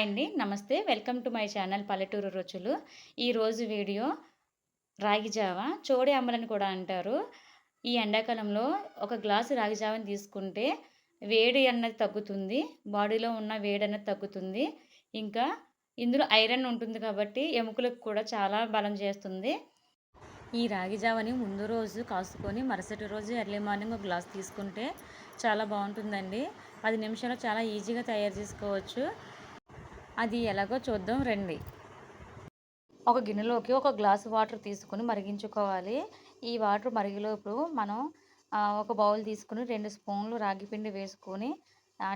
Hi అండి. నమస్తే. Welcome to my channel పల్లెటూరు రుచులు. ఈరోజు వీడియో రాగి జావ చోడి అమ్మలని కూడా అంటారు. ఈ ఎండాకాలంలో ఒక గ్లాసు రాగి జావని తీసుకుంటే వేడి అన్నది తగ్గుతుంది. బాడీలో ఉన్న వేడి అన్నది తగ్గుతుంది. ఇంకా ఇందులో ఐరన్ ఉంటుంది కాబట్టి ఎముకలకు కూడా చాలా బలం చేస్తుంది. ఈ రాగి జావని ముందు రోజు కాసుకొని మరుసటి రోజు ఎర్లీ మార్నింగ్ ఒక గ్లాస్ తీసుకుంటే చాలా బాగుంటుందండి. పది నిమిషాలు చాలా ఈజీగా తయారు చేసుకోవచ్చు. అది ఎలాగో చూద్దాం రండి. ఒక గిన్నెలోకి ఒక గ్లాసు వాటర్ తీసుకుని మరిగించుకోవాలి. ఈ వాటర్ మరిగిలోపు మనం ఒక బౌల్ తీసుకుని రెండు స్పూన్లు రాగి పిండి వేసుకొని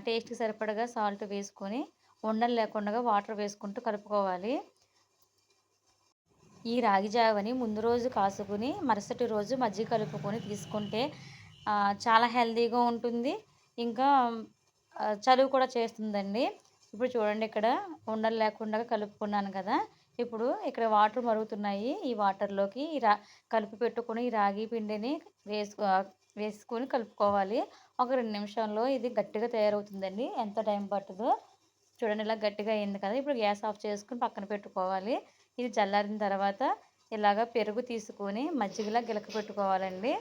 టేస్ట్కి సరిపడగా సాల్ట్ వేసుకొని ఉండలు లేకుండా వాటర్ వేసుకుంటూ కలుపుకోవాలి. ఈ రాగి జావని ముందు రోజు కాసుకుని మరుసటి రోజు మజ్జిగ కలుపుకొని తీసుకుంటే చాలా హెల్తీగా ఉంటుంది. ఇంకా చలువు కూడా చేస్తుందండి. ఇప్పుడు చూడండి ఇక్కడ ఉండలు లేకుండా కలుపుకున్నాను కదా. ఇప్పుడు ఇక్కడ వాటర్ మరుగుతున్నాయి. ఈ వాటర్లోకి ఈ రా కలిపి పెట్టుకుని ఈ రాగి పిండిని వేసుకో వేసుకొని కలుపుకోవాలి. ఒక రెండు నిమిషాల్లో ఇది గట్టిగా తయారవుతుందండి. ఎంత టైం పట్టదో. చూడండి ఇలా గట్టిగా అయింది కదా. ఇప్పుడు గ్యాస్ ఆఫ్ చేసుకుని పక్కన పెట్టుకోవాలి. ఇది చల్లారిన తర్వాత ఇలాగ పెరుగు తీసుకొని మజ్జిగలా గిలక పెట్టుకోవాలండి.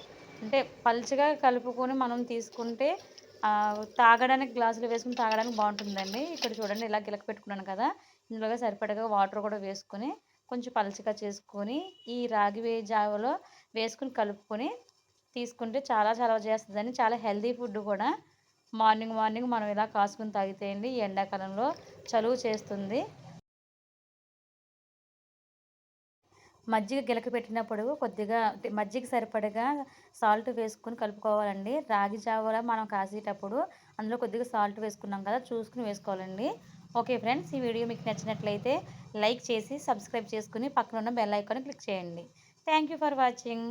అంటే పలుచగా కలుపుకొని మనం తీసుకుంటే తాగడానికి గ్లాసులు వేసుకుని తాగడానికి బాగుంటుందండి. ఇక్కడ చూడండి ఇలా గిలక పెట్టుకున్నాను కదా. ఇందులోగా సరిపడగా వాటర్ కూడా వేసుకొని కొంచెం పలచగా చేసుకొని ఈ రాగి జావలో వేసుకుని కలుపుకొని తీసుకుంటే చాలా చాలా చేస్తుందని చాలా హెల్దీ ఫుడ్ కూడా. మార్నింగ్ మార్నింగ్ మనం ఇలా కాసుకుని తాగితే అండి ఈ ఎండాకాలంలో చలువు చేస్తుంది. మజ్జిగ గిలక పెట్టినప్పుడు కొద్దిగా మజ్జిగ సరిపడగా సాల్ట్ వేసుకుని కలుపుకోవాలండి. రాగి జావలా మనం కాసేటప్పుడు అందులో కొద్దిగా సాల్ట్ వేసుకున్నాం కదా చూసుకుని వేసుకోవాలండి. ఓకే ఫ్రెండ్స్ ఈ వీడియో మీకు నచ్చినట్లయితే లైక్ చేసి సబ్స్క్రైబ్ చేసుకుని పక్కన ఉన్న బెల్ ఐకాన్ క్లిక్ చేయండి. Thank for watching.